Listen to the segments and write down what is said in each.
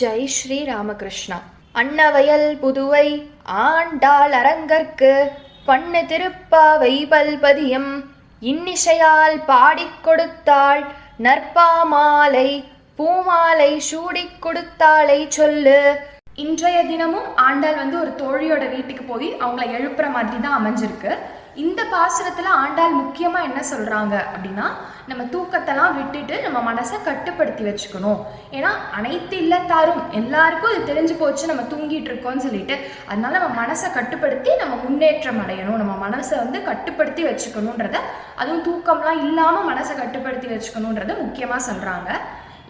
ஜெய் ஸ்ரீ ராமகிருஷ்ணா. அன்னவயல் புதுவை ஆண்டாள் அரங்கற்கு பண்ணு திருப்பாவை பல்பதியம். இன்னிசையால் பாடிக் கொடுத்தாள் நற்பாமாலை பூமாலை சூடிக் கொடுத்தாளை சொல்லு. இன்றைய தினமும் ஆண்டாள் வந்து ஒரு தோழியோட வீட்டுக்கு போய் அவங்கள எழுப்புற மாதிரி தான் அமைஞ்சிருக்கு. இந்த பாசுரத்துல ஆண்டாள் முக்கியமாக என்ன சொல்கிறாங்க அப்படின்னா நம்ம தூக்கத்தெல்லாம் விட்டுட்டு நம்ம மனசை கட்டுப்படுத்தி வச்சுக்கணும். ஏன்னா அனைத்து இல்லத்தாரும் எல்லாருக்கும் இது தெரிஞ்சு போச்சு நம்ம தூங்கிட்டு இருக்கோம்னு சொல்லிட்டு. அதனால நம்ம மனசை கட்டுப்படுத்தி நம்ம முன்னேற்றம் அடையணும். நம்ம மனசை வந்து கட்டுப்படுத்தி வச்சுக்கணுன்றத அதுவும் தூக்கம்லாம் இல்லாமல் மனசை கட்டுப்படுத்தி வச்சுக்கணுன்றத முக்கியமாக சொல்கிறாங்க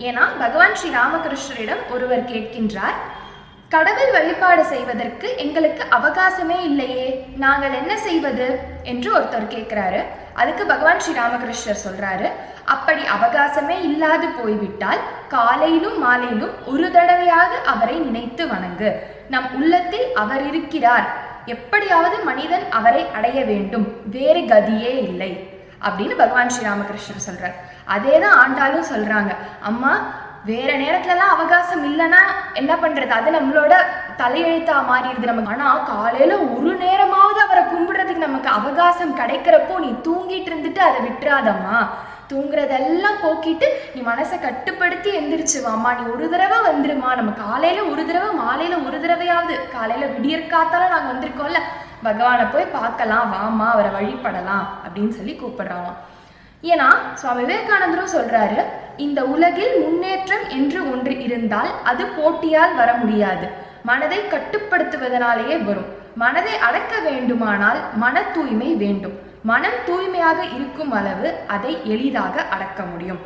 ஏன்னா பகவான் ஸ்ரீ ராமகிருஷ்ணரிடம் ஒருவர் கேட்கின்றார் கடவுள் வழிபாடு செய்வதற்கு எங்களுக்கு அவகாசமே இல்லையே. நாங்கள் என்ன செய்வது? என்று ஒருத்தர் கேட்குறாரு. அதுக்கு பகவான் ஸ்ரீ ராமகிருஷ்ணர் சொல்றாரு. அப்படி அவகாசமே இல்லாது போய்விட்டால் காலையிலும் மாலையிலும் ஒரு தடவையாவது அவரை நினைத்து வணங்கு. நம் உள்ளத்தில் அவர் இருக்கிறார். எப்படியாவது மனிதன் அவரை அடைய வேண்டும். வேறு கதியே இல்லை. அப்படின்னு பகவான் ஸ்ரீ ராமகிருஷ்ணர் சொல்றார். அதே தான் ஆண்டாலும் சொல்றாங்க. அம்மா வேற நேரத்துலலாம் அவகாசம் இல்லைன்னா என்ன பண்றது? அது நம்மளோட தலையெழுத்தா மாறிடுது நமக்கு. ஆனா காலையில ஒரு நேரமாவது அவரை கும்பிடுறதுக்கு நமக்கு அவகாசம் கிடைக்கிறப்போ நீ தூங்கிட்டு இருந்துட்டு அதை விட்டுறாதம்மா. தூங்குறதெல்லாம் போக்கிட்டு நீ மனசை கட்டுப்படுத்தி எந்திரிச்சுவாம்மா நீ ஒரு தடவை வந்துருமா நம்ம காலையில ஒரு தடவை மாலையில ஒரு தடவையாவது. காலையில விடியற்காத்தால நாங்கள் நாங்க வந்திருக்கோம்ல. பகவானை போய் பார்க்கலாம். வாமா அவரை வழிபடலாம் அப்படின்னு சொல்லி கூப்பிடுறாங்க ஏன்னா சுவாமி விவேகானந்தரும் சொல்றாரு இந்த உலகில் முன்னேற்றம் என்று ஒன்று இருந்தால் அது போட்டியால் வர முடியாது. மனதை கட்டுப்படுத்துவதனாலேயே வரும். மனதை அடக்க வேண்டுமானால் மன தூய்மை வேண்டும். மனம் தூய்மையாக இருக்கும் அளவு அதை எளிதாக அடக்க முடியும்.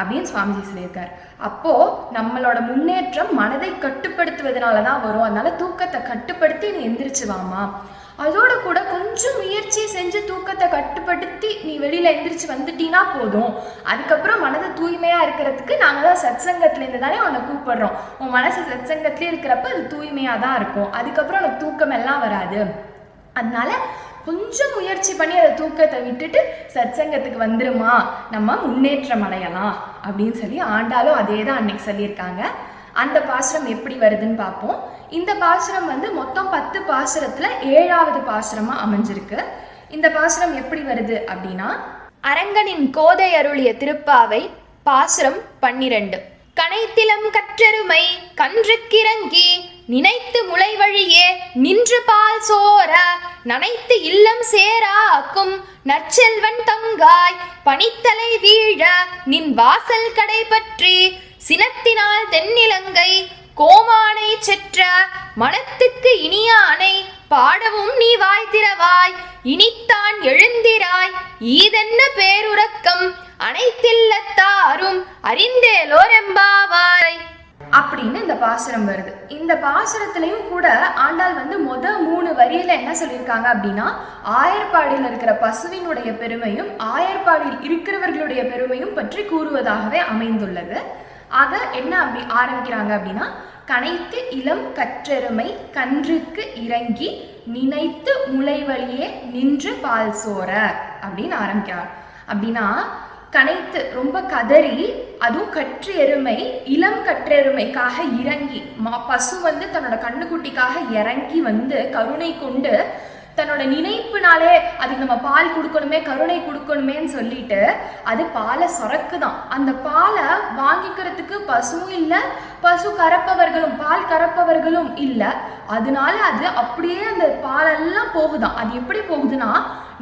அப்படின்னு சுவாமிஜி சொல்லியிருக்கார். அப்போ நம்மளோட முன்னேற்றம் மனதை கட்டுப்படுத்துவதனால தான் வரும். அதனால தூக்கத்தை கட்டுப்படுத்தி நீ எந்திரிச்சு வாமா அதோட கூட கொஞ்சம் முயற்சி செஞ்சு தூக்கத்தை கட்டுப்படுத்தி நீ வெளியில எந்திரிச்சு வந்துட்டீன்னா போதும். அதுக்கப்புறம் மனது தூய்மையா இருக்கிறதுக்கு நாங்க தான் சத்சங்கத்துல இருந்து தானே உன்னை கூப்பிடுறோம். உன் மனசு சத்சங்கத்திலே இருக்கிறப்ப அது தூய்மையா தான் இருக்கும். அதுக்கப்புறம் உனக்கு தூக்கம் எல்லாம் வராது. அதனால கொஞ்சம் முயற்சி பண்ணி அதை தூக்கத்தை விட்டுட்டு சத்சங்கத்துக்கு வந்துருமா. நம்ம முன்னேற்றம் அடையலாம் அப்படின்னு சொல்லி ஆண்டாலும் அதே தான் அன்னைக்கு சொல்லியிருக்காங்க. அந்த பாசுரம் எப்படி வருதுன்னு பார்ப்போம். இந்த பாசுரம் வந்து மொத்தம் பத்து பாசுரத்துல ஏழாவது பாசுரமா அமைஞ்சிருக்கு. இந்த பாசுரம் எப்படி வருது அப்படின்னா அரங்கனின் கோதை அருளிய திருப்பாவை பாசுரம் பன்னிரண்டு. கனைத்திலம் கற்றருமை கன்றுக்கிறங்கி நினைத்து முளை வழியே நின்று பால் சோர நனைத்து இல்லம் சேராக்கும் நற்செல்வன் தங்காய் பனித்தலை வீழ நின் வாசல் கடை பற்றி சினத்தினால் தென்னிலங்கை கோமானை செற்ற மனத்துக்கு அணை பாடவும் நீ வாய் திறவாய் இனித்தான் எழுந்திராய் ஈதென்ன பேருறக்கம் அனைத்தில்லத்தாரும் அறிந்தேலோரெம்பாவாய். அப்படின்னு இந்த பாசுரம் வருது. இந்த பாசுரத்திலையும் கூட ஆண்டாள் வந்து முத மூணு வரியில என்ன சொல்லியிருக்காங்க அப்படின்னா ஆயர்பாடியில் இருக்கிற பசுவினுடைய பெருமையும் ஆயர்பாடியில் இருக்கிறவர்களுடைய பெருமையும் பற்றி கூறுவதாகவே அமைந்துள்ளது. அதை என்ன அப்படி ஆரம்பிக்கிறாங்க அப்படின்னா கனைத்து இளம் கற்றெருமை கன்றுக்கு இறங்கி நினைத்து முளை வழியே நின்று பால் சோர அப்படின்னு ஆரம்பிக்கிறார் அப்படின்னா கனைத்து ரொம்ப கதறி அதுவும் கற்று எருமை இளம் கற்றெருமைக்காக இறங்கி மா பசு வந்து தன்னோட கண்ணுக்குட்டிக்காக இறங்கி வந்து கருணை கொண்டு தன்னோட நினைப்புனாலே அதுக்கு நம்ம பால் கொடுக்கணுமே கருணை கொடுக்கணுமேன்னு சொல்லிட்டு அது பாலை சுரக்குதான். அந்த பாலை வாங்கிக்கிறதுக்கு பசுவும் இல்லை பசு கறப்பவர்களும் பால் கறப்பவர்களும் இல்லை. அதனால அது அப்படியே அந்த பாலெல்லாம் போகுதான். அது எப்படி போகுதுன்னா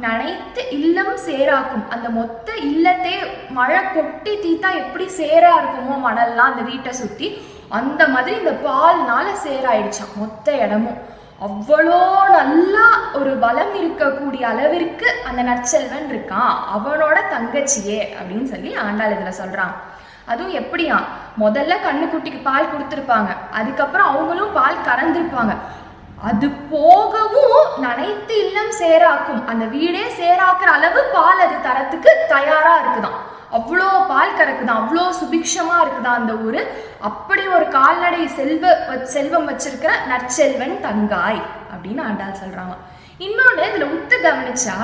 நனைத்து இல்லம் சேராக்கும். அந்த மொத்த இல்லத்தே மழை கொட்டி தீத்தா எப்படி சேரா இருக்குமோ மணல்லாம் அந்த வீட்டை சுற்றி அந்த மாதிரி இந்த பால்னால சேராயிடுச்சான் மொத்த இடமும். அவ்வளோ நல்லா ஒரு பலம் இருக்கக்கூடிய அளவிற்கு அந்த நற்செல்வன் இருக்கான். அவனோட தங்கச்சியே அப்படின்னு சொல்லி ஆண்டாள் இதில் சொல்கிறான் அதுவும் எப்படியா முதல்ல கண்ணுக்குட்டிக்கு பால் கொடுத்துருப்பாங்க. அதுக்கப்புறம் அவங்களும் பால் கறந்துருப்பாங்க. அது போகவும் நனைத்து இல்லம் சேராக்கும். அந்த வீடே சேராக்குற அளவு பால் அது தரத்துக்கு தயாரா இருக்குதான் அவ்வளோ பால் கறக்குதான் அவ்வளோ சுபிக்ஷமாக இருக்குதான் அந்த ஊர். அப்படி ஒரு கால்நடை செல்வ செல்வம் வச்சிருக்கிற நற்செல்வன் தங்காய் அப்படின்னு ஆண்டாள் சொல்கிறாங்க இன்னொன்று இதில் உத்து கவனிச்சா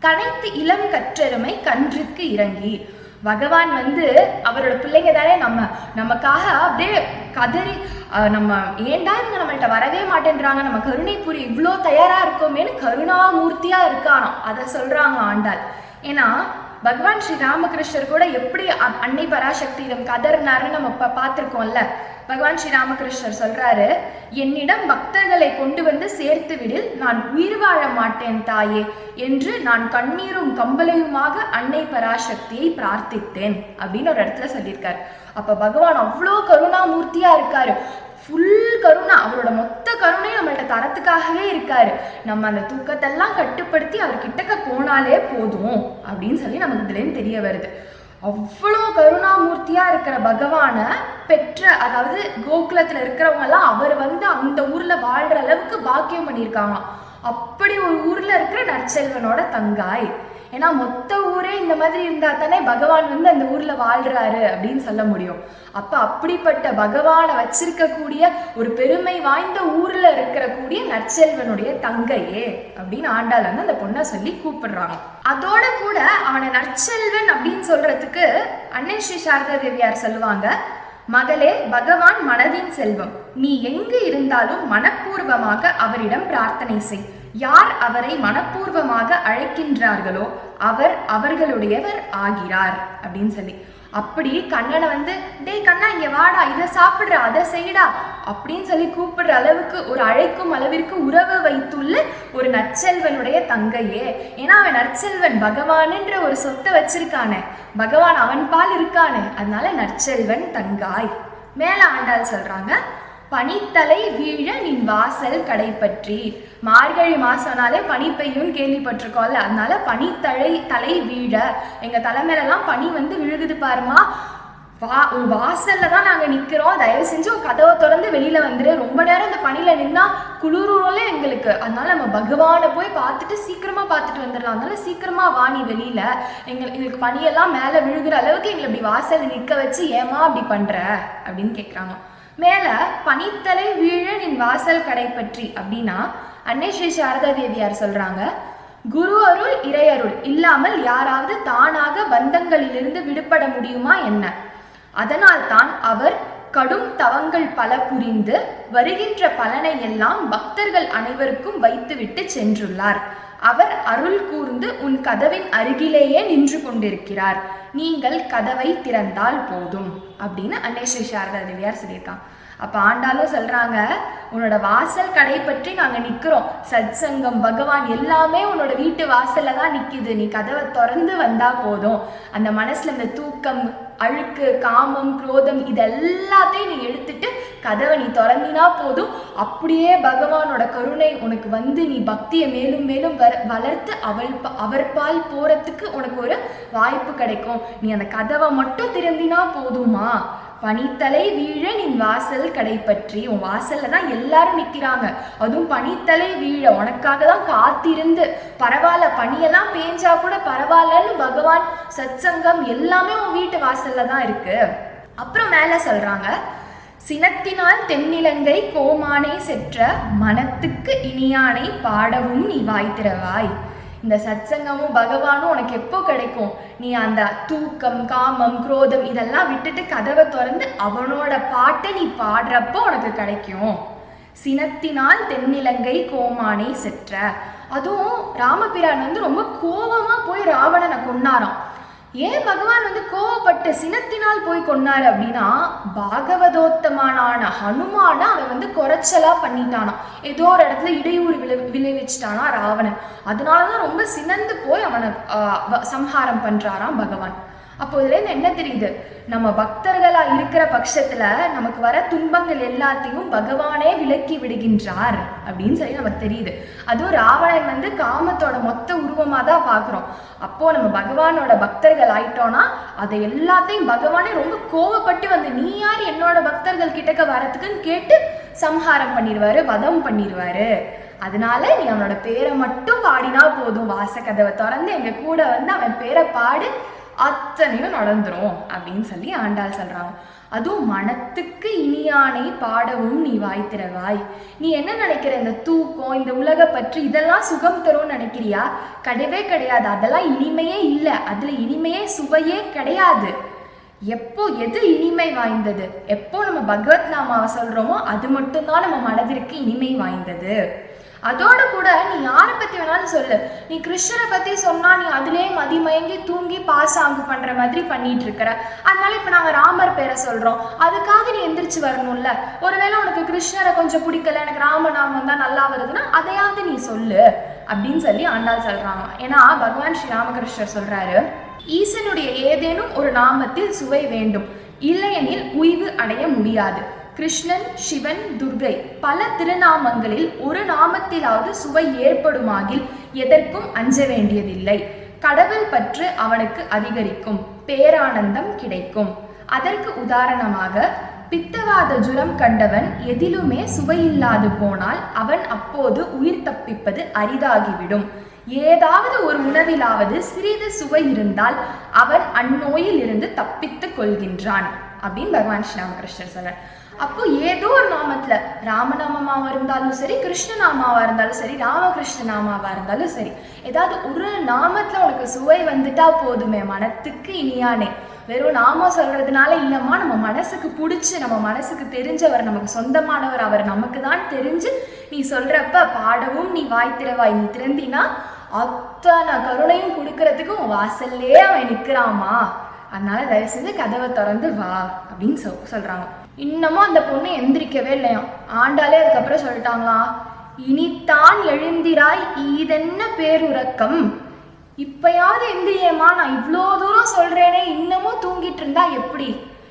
கனைத்து இளம் கற்றெருமை கன்றுக்கு இறங்கி பகவான் வந்து அவரோட பிள்ளைங்க தானே நம்ம நமக்காக அப்படியே கதறி அஹ், நம்ம ஏன்டா இவங்க நம்மள்ட்ட வரவே மாட்டேன்றாங்க? நம்ம கருணை புரி இவ்வளோ தயாராக இருக்கோமேனு கருணாமூர்த்தியாக இருக்காராம். அதை சொல்றாங்க ஆண்டாள். ஏன்னா பகவான் ஸ்ரீ ராமகிருஷ்ணர் கூட எப்படி அன்னை பராசக்தியிடம் கதறினாருன்னு நம்ம இப்போ பார்த்துருக்கோம்ல. பகவான் ஸ்ரீ ராமகிருஷ்ணர் சொல்றாரு என்னிடம் பக்தர்களை கொண்டு வந்து சேர்த்து விடில் நான் உயிர் வாழ மாட்டேன் தாயே என்று நான் கண்ணீரும் கம்பளையுமாக அன்னை பராசக்தியை பிரார்த்தித்தேன் அப்படின்னு ஒரு இடத்துல சொல்லியிருக்காரு. அப்ப பகவான் அவ்வளோ கருணாமூர்த்தியா இருக்காரு. ஃபுல் கருணா. அவரோட மொத்த கருணை நம்மள்ட்ட தரத்துக்காகவே இருக்காரு. நம்ம அந்த தூக்கத்தெல்லாம் கட்டுப்படுத்தி அவர் கிட்டக்க போனாலே போதும் அப்படின்னு சொல்லி நமக்கு இதுலேருந்து தெரிய வருது. அவ்வளோ கருணாமூர்த்தியாக இருக்கிற பகவானை பெற்ற அதாவது கோகுலத்தில் இருக்கிறவங்க எல்லாம் அவர் வந்து அந்த ஊரில் வாழ்கிற அளவுக்கு பாக்கியம் பண்ணியிருக்காங்க அப்படி ஒரு ஊரில் இருக்கிற நற்செல்வனோட தங்காய். ஏன்னா மொத்த ஊரே இந்த மாதிரி இருந்தா தானே பகவான் வந்து அந்த ஊர்ல வாழ்றாரு அப்படின்னு சொல்ல முடியும். அப்ப அப்படிப்பட்ட பகவானை வச்சிருக்கக்கூடிய ஒரு பெருமை வாய்ந்த ஊர்ல இருக்கிற கூடிய நற்செல்வனுடைய தங்கையே அப்படின்னு ஆண்டாள் வந்து அந்த பொண்ணை சொல்லி கூப்பிடுறாங்க. அதோட கூட அவனை நற்செல்வன் அப்படின்னு சொல்றதுக்கு அன்னை ஸ்ரீ சாரதா தேவியார் சொல்லுவாங்க மகளே பகவான் மனதின் செல்வம். நீ எங்கு இருந்தாலும் மனப்பூர்வமாக அவரிடம் பிரார்த்தனை செய். யார் அவரை மனப்பூர்வமாக அழைக்கின்றார்களோ அவர் அவர்களுடையவர் ஆகிறார் அப்படின்னு சொல்லி. அப்படி கண்ணனை வந்து டேய் கண்ணா இங்க வாடா இதை சாப்பிடுற அதை செய்யடா அப்படின்னு சொல்லி கூப்பிடுற அளவுக்கு ஒரு அழைக்கும் அளவிற்கு உறவு வைத்துள்ள ஒரு நற்செல்வனுடைய தங்கையே. ஏன்னா அவன் நற்செல்வன் பகவானுன்ற ஒரு சொத்தை வச்சிருக்கானே. பகவான் அவன் பால் இருக்கானே. அதனால நற்செல்வன் தங்காய். மேல ஆண்டாள் சொல்றாங்க பனித்தலை வீழ நின் வாசல் கடைப்பற்றி மார்கழி மாசம்னாலே பனி பெய்யும்னு கேள்விப்பட்டிருக்கோம்ல அதனால பனித்தலை தலை வீழ. எங்க தலை மேலெல்லாம் பனி வந்து விழுகுது பாருமா வா உன் வாசல்ல தான் நாங்க நிக்கிறோம். தயவு செஞ்சு உன் கதவை திறந்து வெளியில வந்துரு. ரொம்ப நேரம் இந்த பனியில நின்னா குளிரூரல எங்களுக்கு. அதனால நம்ம பகவானை போய் பார்த்துட்டு சீக்கிரமா பார்த்துட்டு வந்துடலாம் அதனால சீக்கிரமா வாணி வெளியில. எங்களுக்கு எங்களுக்கு பனியெல்லாம் மேல விழுகிற அளவுக்கு எங்களை இப்படி வாசல்ல நிக்க வச்சு ஏமா அப்படி பண்ற? அப்படின்னு கேக்குறாங்க மேல பனித்தலை வீழ நின் வாசல் கடை பற்றி அப்படின்னா அன்னை ஸ்ரீ சாரதா தேவியார் சொல்றாங்க. குரு அருள் இறையருள் இல்லாமல் யாராவது தானாக பந்தங்களிலிருந்து விடுபட முடியுமா என்ன? அதனால்தான் அவர் கடும் தவங்கள் பல புரிந்து வருகின்ற பலனை எல்லாம் பக்தர்கள் அனைவருக்கும் வைத்துவிட்டு சென்றுள்ளார். அவர் அருள் கூர்ந்து உன் கதவின் அருகிலேயே நின்று கொண்டிருக்கிறார். நீங்கள் கதவை திறந்தால் போதும். அப்படின்னு அன்னை ஸ்ரீ சாரதா தேவியார் சொல்லியிருக்காங்க அப்போ ஆண்டாலும் சொல்கிறாங்க உன்னோட வாசல் கடை பற்றி நாங்கள் நிற்கிறோம் சத்சங்கம் பகவான் எல்லாமே உன்னோட வீட்டு வாசல்ல தான் நிற்கிது நீ கதவை திறந்து வந்தால் போதும். அந்த மனசில் இந்த தூக்கம் அழுக்கு காமம் குரோதம் இது எல்லாத்தையும் நீ எடுத்துட்டு கதவை நீ திறந்தினா போதும். அப்படியே பகவானோட கருணை உனக்கு வந்து நீ பக்தியை மேலும் மேலும் வர- வளர்த்து அவள் ப- அவர் பால் போறதுக்கு உனக்கு ஒரு வாய்ப்பு கிடைக்கும். நீ அந்த கதவை மட்டும் திறந்தினா போதுமா? பனித்தலை வீழ நின் வாசல் கடை பற்றி உன் வாசல்ல தான் எல்லாரும் நிற்கிறாங்க அதுவும் பனித்தலை வீழ உனக்காக தான் காத்திருந்து பரவாயில்ல பனியெல்லாம் பேஞ்சா கூட பரவாயில்லன்னு பகவான் சத்சங்கம் எல்லாமே உன் வீட்டு வாசல்ல தான் இருக்கு. அப்புறம் மேலே சொல்றாங்க சினத்தினால் தென்னிலங்கை கோமானை செற்ற மனத்துக்கு இனியானை பாடவும் நீ வாய் திறவாய். இந்த சத்சங்கமும் பகவானும் உனக்கு எப்போ கிடைக்கும்? நீ அந்த தூக்கம் காமம் குரோதம் இதெல்லாம் விட்டுட்டு கதவை திறந்து அவனோட பாட்டை நீ பாடுறப்போ உனக்கு கிடைக்கும். சினத்தினால் தென்னிலங்கை கோமானை செற்ற. அதுவும் ராமபிரான் வந்து ரொம்ப கோபமா போய் ராவணனை கொண்டாரான் ஏன் பகவான் வந்து கோவப்பட்டு சினத்தினால் போய் கொன்னாரு அப்படின்னா பாகவதோத்தமானான ஹனுமான அவன் வந்து குறைச்சலா பண்ணிட்டானா. ஏதோ ஒரு இடத்துல இடையூறு விளை விளைவிச்சிட்டானா ராவணன். அதனாலதான் ரொம்ப சினந்து போய் அவனை வ- சம்ஹாரம் பண்றாராம் பகவான். அப்போ இதுலேருந்து என்ன தெரியுது? நம்ம பக்தர்களாக இருக்கிற பட்சத்தில் நமக்கு வர துன்பங்கள் எல்லாத்தையும் பகவானே விலக்கி விடுகின்றார் அப்படின்னு சொல்லி நமக்கு தெரியுது. அதுவும் ராவணன் வந்து காமத்தோட மொத்த உருவமாக தான் பார்க்குறோம். அப்போது நம்ம பகவானோட பக்தர்கள் ஆயிட்டோம்னா அதை எல்லாத்தையும் பகவானே ரொம்ப கோவப்பட்டு வந்து நீ யார்? என்னோட பக்தர்கள் கிட்டக்க வரத்துக்குன்னு கேட்டு சம்ஹாரம் பண்ணிடுவாரு வதம் பண்ணிடுவாரு அதனால நீ அவனோட பேரை மட்டும் பாடினா போதும். வாசக்கதவை திறந்து எங்கள் கூட வந்து அவன் பேரை பாடு. அத்தனையும் நடந்துரும் அப்படின்னு சொல்லி ஆண்டாள் சொல்றாங்க. அதுவும் மனத்துக்கு இனியானை பாடவும் நீ வாய் நீ என்ன நினைக்கிற? இந்த தூக்கம் இந்த உலக பற்றி இதெல்லாம் சுகம் தரும்னு நினைக்கிறியா? கிடையவே கிடையாது. அதெல்லாம் இனிமையே இல்லை. அதுல இனிமையே சுவையே கிடையாது. எப்போ எது இனிமை வாய்ந்தது? எப்போ நம்ம பகவத் நாமாவை சொல்றோமோ அது மட்டும்தான் நம்ம மனதிற்கு இனிமை வாய்ந்தது. அதோட கூட நீ யாரை பற்றி வேணாலும் சொல்லு. நீ கிருஷ்ணரை பற்றி சொன்னால் நீ அதுலேயே மதிமயங்கி தூங்கி பாஸ் ஆங்கு பண்ணுற மாதிரி பண்ணிட்டு இருக்கிற. அதனால இப்போ நாங்கள் ராமர் பேரை சொல்கிறோம் அதுக்காக நீ எந்திரிச்சு வரணும்ல. ஒருவேளை உனக்கு கிருஷ்ணரை கொஞ்சம் பிடிக்கல எனக்கு ராமநாமம் தான் நல்லா வருதுன்னா அதையாவது நீ சொல்லு அப்படின்னு சொல்லி ஆண்டாள் சொல்கிறாங்க ஏன்னா பகவான் ஸ்ரீ ராமகிருஷ்ணர் சொல்கிறாரு ஈசனுடைய ஏதேனும் ஒரு நாமத்தில் சுவை வேண்டும். இல்லையெனில் உய்வு அடைய முடியாது. கிருஷ்ணன் சிவன் துர்கை பல திருநாமங்களில் ஒரு நாமத்திலாவது சுவை ஏற்படுமாகில் எதற்கும் அஞ்ச வேண்டியதில்லை. கடவுள் பற்று அவனுக்கு அதிகரிக்கும் பேரானந்தம் கிடைக்கும். அதற்கு உதாரணமாக பித்தவாத ஜுரம் கண்டவன் எதிலுமே சுவையில்லாது போனால் அவன் அப்போது உயிர் தப்பிப்பது அரிதாகிவிடும். ஏதாவது ஒரு உணவிலாவது சிறிது சுவை இருந்தால் அவன் அந்நோயில் இருந்து தப்பித்துக் கொள்கின்றான். அப்படின்னு பகவான் ஸ்ரீராமகிருஷ்ணர் சொல்றார் அப்போ ஏதோ ஒரு நாமத்துல ராமநாமமாக இருந்தாலும் சரி கிருஷ்ணநாமாவாக இருந்தாலும் சரி ராமகிருஷ்ண நாமாவா இருந்தாலும் சரி ஏதாவது ஒரு நாமத்துல உனக்கு சுவை வந்துட்டா போதுமே மனத்துக்கு இனியானே. வெறும் நாம சொல்றதுனால இல்லம்மா நம்ம மனசுக்கு பிடிச்சி நம்ம மனசுக்கு தெரிஞ்சவர் நமக்கு சொந்தமானவர் அவர் நமக்கு தான் தெரிஞ்சு நீ சொல்றப்ப பாடவும் நீ வாய் திறவாய் நீ திறந்தினா அத்தனை கருணையும் கொடுக்கறதுக்கு உன் வாசல்லே அவன் நிற்கிறாமா அதனால தயவு செஞ்சு கதவை திறந்து வா அப்படின்னு சொல் சொல்றாங்க. இன்னமும் அந்த பொண்ணு எந்திரிக்கவே இல்லையாம். ஆண்டாலே அதுக்கப்புறம் சொல்லிட்டாங்களா இனித்தான் எழுந்திராய் இதென்ன பேருறக்கம். இப்பயாவது எந்திரியம்மா நான் இவ்வளோ தூரம் சொல்றேனே இன்னமும் தூங்கிட்டு இருந்தா எப்படி?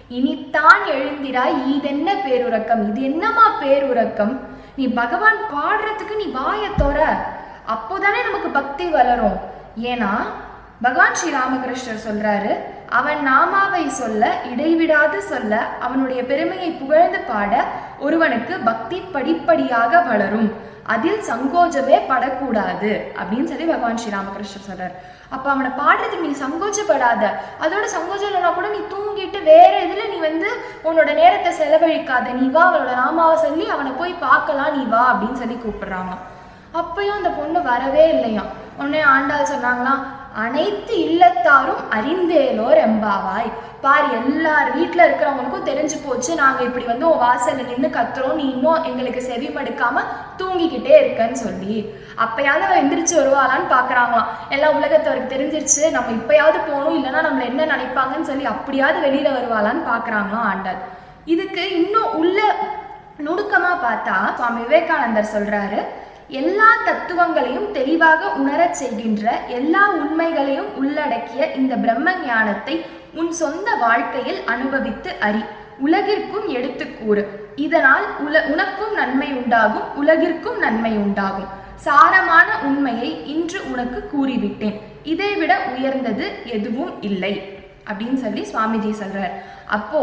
இனித்தான் எழுந்திராய் இதென்ன பேருறக்கம். இது என்னம்மா பேருறக்கம்? நீ பகவான் பாடுறதுக்கு நீ வாயை தொற. அப்போதானே நமக்கு பக்தி வளரும். ஏன்னா பகவான் ஸ்ரீ ராமகிருஷ்ணர் சொல்றாரு அவன் நாமாவை சொல்ல இடைவிடாது சொல்ல அவனுடைய பெருமையை புகழ்ந்து பாட ஒருவனுக்கு பக்தி படிப்படியாக வளரும். அதில் சங்கோஜமே படக்கூடாது அப்படின்னு சொல்லி பகவான் ஸ்ரீ ராமகிருஷ்ணர் சொல்றார். அப்போ அவனை பாடுறதுக்கு நீ சங்கோச்சப்படாத அதோட சங்கோச்சம் இல்லைனா கூட நீ தூங்கிட்டு வேற இதுல நீ வந்து உன்னோட நேரத்தை செலவழிக்காத. நீ வா அவனோட நாமாவை சொல்லி அவனை போய் பார்க்கலாம் நீ வா அப்படின்னு சொல்லி கூப்பிடுறாங்க அப்பயும் அந்த பொண்ணு வரவே இல்லையாம். உடனே ஆண்டாள் சொன்னாங்களாம் அனைத்து இல்லத்தாரும் அறிந்தேலோர் எம்பாவாய் பார் எல்லார் வீட்டில் இருக்கிறவங்களுக்கும் தெரிஞ்சு போச்சு. நாங்கள் இப்படி வந்து உன் வாசலில் நின்று கத்துறோம். நீ இன்னும் எங்களுக்கு செவி மடுக்காம தூங்கிக்கிட்டே இருக்கன்னு சொல்லி. அப்பயாவது அவன் எந்திரிச்சு வருவாளான்னு பார்க்குறாங்களாம் எல்லாம் உலகத்தவருக்கு தெரிஞ்சிருச்சு. நம்ம இப்பயாவது போகணும். இல்லைன்னா நம்மளை என்ன நினைப்பாங்கன்னு சொல்லி அப்படியாவது வெளியில் வருவாளான்னு பார்க்குறாங்களாம் ஆண்டாள் இதுக்கு இன்னும் உள்ள நுணுக்கமாக பார்த்தா சுவாமி விவேகானந்தர் சொல்கிறாரு எல்லா தத்துவங்களையும் தெளிவாக உணரச் செய்கின்ற எல்லா உண்மைகளையும் உள்ளடக்கிய இந்த பிரம்ம ஞானத்தை உன் சொந்த வாழ்க்கையில் அனுபவித்து அறி. உலகிற்கும் எடுத்துக்கூறு இதனால் உல உனக்கும் நன்மை உண்டாகும் உலகிற்கும் நன்மை உண்டாகும். சாரமான உண்மையை இன்று உனக்கு கூறிவிட்டேன். இதைவிட உயர்ந்தது எதுவும் இல்லை. அப்படின்னு சொல்லி சுவாமிஜி சொல்றார். அப்போ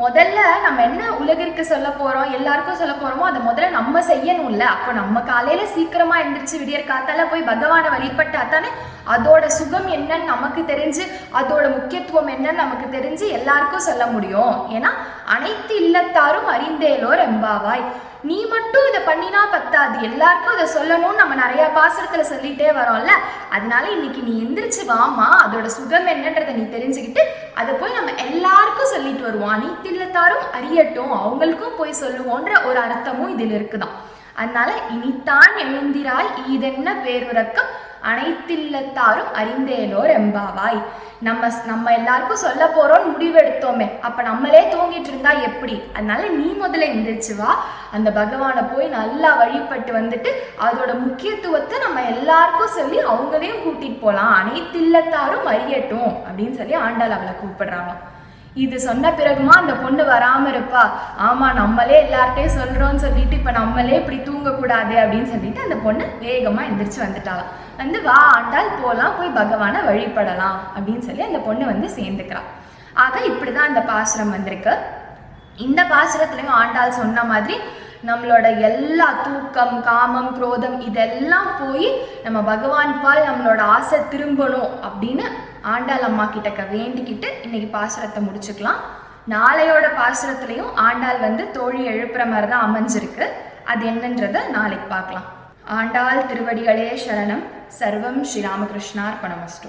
முதல்ல நம்ம என்ன உலகிற்கு சொல்ல போறோம் எல்லாருக்கும் சொல்ல போறோமோ அதை முதல்ல நம்ம செய்யணும்ல. அப்போ நம்ம காலையில சீக்கிரமா எந்திரிச்சு விடியற் காத்தால போய் பகவானை வழிபட்டா தானே அதோட சுகம் என்னன்னு நமக்கு தெரிஞ்சு அதோட முக்கியத்துவம் என்னன்னு நமக்கு தெரிஞ்சு எல்லாருக்கும் சொல்ல முடியும். ஏன்னா அனைத்து இல்லத்தாரும் அறிந்தேலோ ரெம்பாவாய் நீ மட்டும் இதை பண்ணினா பத்தாது. எல்லாருக்கும் இதை சொல்லணும்னு நம்ம நிறைய பாசனத்துல சொல்லிட்டே வரோம்ல. அதனால இன்னைக்கு நீ எந்திரிச்சு வாமா அதோட சுகம் என்னன்றதை நீ தெரிஞ்சுக்கிட்டு அதை போய் நம்ம எல்லாருக்கும் சொல்லிட்டு வருவோம். அனைத்து இல்லத்தாரும் அறியட்டும் அவங்களுக்கும் போய் சொல்லுவோன்ற ஒரு அர்த்தமும் இதில் இருக்குதான். அதனால இனித்தான் எழுந்திராய் ஈதென்ன பேருறக்கம் அனைத்தில்லத்தாரும் அறிந்தேலோர் எம்பாவாய். நம்ம நம்ம எல்லாருக்கும் சொல்ல போறோம்னு முடிவெடுத்தோமே. அப்ப நம்மளே தூங்கிட்டு இருந்தா எப்படி? அதனால நீ முதல்ல எந்திரிச்சு வா. அந்த பகவானை போய் நல்லா வழிபட்டு வந்துட்டு அதோட முக்கியத்துவத்தை நம்ம எல்லாருக்கும் சொல்லி அவங்களையும் கூட்டிட்டு போலாம். அனைத்தில்லத்தாரும் அறியட்டும் அப்படின்னு சொல்லி ஆண்டாள் அவளை கூப்பிடுறாங்க இது சொன்ன பிறகுமா அந்த பொண்ணு வராம இருப்பா? ஆமா நம்மளே எல்லார்ட்டையும் சொல்றோம்னு சொல்லிட்டு இப்ப நம்மளே இப்படி தூங்கக்கூடாது அப்படின்னு சொல்லிட்டு அந்த பொண்ணு வேகமா எந்திரிச்சு வந்துட்டாளாம் வந்து வா ஆண்டால் போலாம் போய் பகவானை வழிபடலாம் அப்படின்னு சொல்லி அந்த பொண்ணு வந்து சேர்ந்துக்கிறான் ஆக இப்படிதான் இந்த பாசுரம் வந்திருக்கு. இந்த பாசுரத்துலயும் ஆண்டாள் சொன்ன மாதிரி நம்மளோட எல்லா தூக்கம் காமம் குரோதம் இதெல்லாம் போய் நம்ம பகவான் பால் நம்மளோட ஆசை திரும்பணும் அப்படின்னு ஆண்டாள் அம்மா கிட்டக்க வேண்டிக்கிட்டு இன்னைக்கு பாசுரத்தை முடிச்சுக்கலாம். நாளையோட பாசுரத்துலையும் ஆண்டாள் வந்து தோழி எழுப்புற மாதிரி தான் அமைஞ்சிருக்கு. அது என்னன்றதை நாளைக்கு பார்க்கலாம். ஆண்டாள் திருவடிகளே சரணம். சர்வம் ஸ்ரீராமகிருஷ்ணார்பணமஸ்து